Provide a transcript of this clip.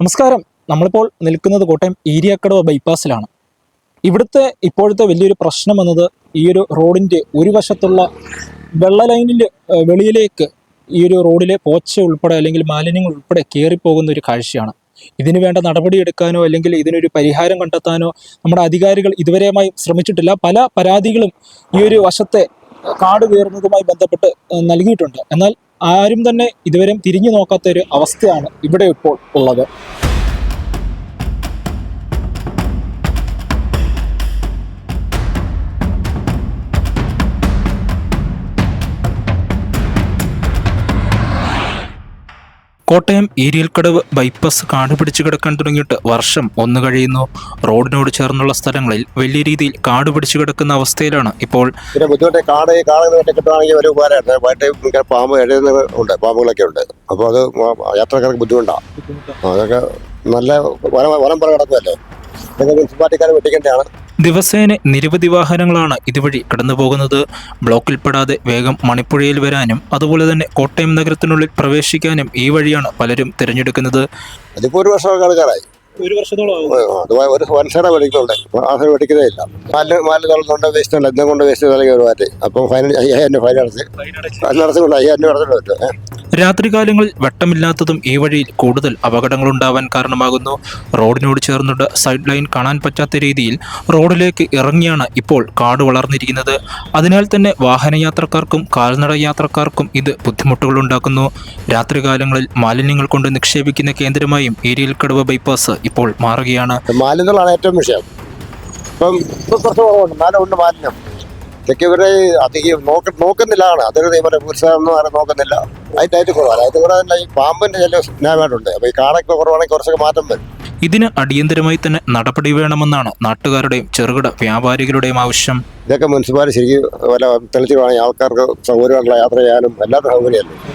നമസ്കാരം. നമ്മളിപ്പോൾ നിൽക്കുന്നത് കോട്ടയം ഈരിയക്കടവ് ബൈപ്പാസിലാണ് ഇവിടുത്തെ ഇപ്പോഴത്തെ വലിയൊരു പ്രശ്നം എന്നത് ഈ ഒരു റോഡിന്റെ ഒരു വശത്തുള്ള വെള്ള ലൈനിന്റെ വെളിയിലേക്ക് ഈ ഒരു റോഡിലെ പോച്ച ഉൾപ്പെടെ അല്ലെങ്കിൽ മാലിന്യങ്ങൾ ഉൾപ്പെടെ കയറിപ്പോകുന്ന ഒരു കാഴ്ചയാണ്. ഇതിനു വേണ്ട നടപടിയെടുക്കാനോ അല്ലെങ്കിൽ ഇതിനൊരു പരിഹാരം കണ്ടെത്താനോ നമ്മുടെ അധികാരികൾ ഇതുവരെയുമായി ശ്രമിച്ചിട്ടില്ല. പല പരാതികളും ഈ ഒരു വശത്തെ കാട് കയറുന്നതുമായി ബന്ധപ്പെട്ട് നൽകിയിട്ടുണ്ട്. എന്നാൽ ആരും തന്നെ ഇതുവരെ തിരിഞ്ഞു നോക്കാത്ത ഒരു അവസ്ഥയാണ് ഇവിടെ ഇപ്പോൾ ഉള്ളത്. കോട്ടയം ഏരിയൽക്കടവ് ബൈപ്പാസ് കാട് പിടിച്ചു കിടക്കാൻ തുടങ്ങിയിട്ട് വർഷം ഒന്ന് കഴിയുന്നു. റോഡിനോട് ചേർന്നുള്ള സ്ഥലങ്ങളിൽ വലിയ രീതിയിൽ കാട് പിടിച്ചു കിടക്കുന്ന അവസ്ഥയിലാണ് ഇപ്പോൾ പിന്നെ ബുദ്ധിമുട്ട് കാട് കാട് വെട്ടി കിട്ടുവാണെങ്കിൽ ഒരു ഉപകാരമായിരുന്നു വയറ്റ് പാമ്പ് എഴുതുന്നത് ഉണ്ട് പാമ്പുകളൊക്കെ ഉണ്ട്. അപ്പോൾ അത് യാത്രക്കാർക്ക് ബുദ്ധിമുട്ടാണ് അതൊക്കെ നല്ല വനം വനം പോലെ കിടക്കുമല്ലേ മുനിസിപ്പാലിറ്റിക്കാർ വെട്ടിക്കേണ്ടതാണ്. ദിവസേന നിരവധി വാഹനങ്ങളാണ് ഇതുവഴി കടന്നുപോകുന്നത്. ബ്ലോക്കിൽപ്പെടാതെ വേഗം മണിപ്പുഴയിൽ വരാനും അതുപോലെ തന്നെ കോട്ടയം നഗരത്തിനുള്ളിൽ പ്രവേശിക്കാനും ഈ വഴിയാണ് പലരും തിരഞ്ഞെടുക്കുന്നത്. അതിപ്പോൾ ഒരു വർഷം ആൾക്കാരായി ഒരു വർഷത്തോളം ഒരു വൺ വെടിക്കുന്നുണ്ട് ആ സൈഡ് വെടിക്കുന്നേ ഇല്ല മാലിന് മാലിന് തള്ളുന്നുണ്ട് വേസ്റ്റ് ഉണ്ട് എന്തും കൊണ്ട് വേസ്റ്റ് നൽകി ഒരു മാറ്റി അപ്പം ഫൈനൽ അയ്യായിരം ഫൈൻ അടച്ച് ഫൈൻ അടച്ചുകൊണ്ട് അയ്യായിരം രൂപ അടച്ചിട്ട് പറ്റും രാത്രികാലങ്ങളിൽ വെട്ടമില്ലാത്തതും ഈ വഴിയിൽ കൂടുതൽ അപകടങ്ങൾ ഉണ്ടാവാൻ കാരണമാകുന്നു റോഡിനോട് ചേർന്നുള്ള സൈഡ് ലൈൻ കാണാൻ പറ്റാത്ത രീതിയിൽ റോഡിലേക്ക് ഇറങ്ങിയാണ് ഇപ്പോൾ കാട് വളർന്നിരിക്കുന്നത് അതിനാൽ തന്നെ വാഹനയാത്രക്കാർക്കും കാൽനട യാത്രക്കാർക്കും ഇത് ബുദ്ധിമുട്ടുകൾ ഉണ്ടാക്കുന്നു രാത്രികാലങ്ങളിൽ മാലിന്യങ്ങൾ കൊണ്ട് നിക്ഷേപിക്കുന്ന കേന്ദ്രമായും കടുവ ബൈപ്പാസ് ഇപ്പോൾ മാറുകയാണ്. മാലിന്യങ്ങളാണ് ഏറ്റവും വിഷയം. ഇപ്പം ഇപ്പം കുറച്ച് കുറവുണ്ട്. മാലമുണ്ട് മാലിന്യം. ഇതൊക്കെ ഇവരെ അധികം നോക്ക നോക്കുന്നില്ലാണ്. അതൊരു ഇവരെ പുരുഷനൊന്നും ആരും നോക്കുന്നില്ല. അതിന്റെ ആയിട്ട് കുറവാണ്. അതിന്റെ കൂടെ തന്നെ ഈ പാമ്പിന്റെ ചില സ്നേഹമായിട്ടുണ്ട് അപ്പോൾ ഈ കാടൊക്കെ കുറവാണെങ്കിൽ കുറച്ചൊക്കെ മാറ്റം വരും. ഇതിന് അടിയന്തരമായി തന്നെ നടപടി വേണമെന്നാണ് നാട്ടുകാരുടെയും ചെറുകിട വ്യാപാരികളുടെയും ആവശ്യം. ഇതൊക്കെ മുനിസിപ്പാലിറ്റി ശരിക്കും വല്ല തെളിച്ച് ആൾക്കാർക്ക് സൗകര്യമുള്ള യാത്ര ചെയ്യാനും എല്ലാത്തിനും സൗകര്യമല്ലേ?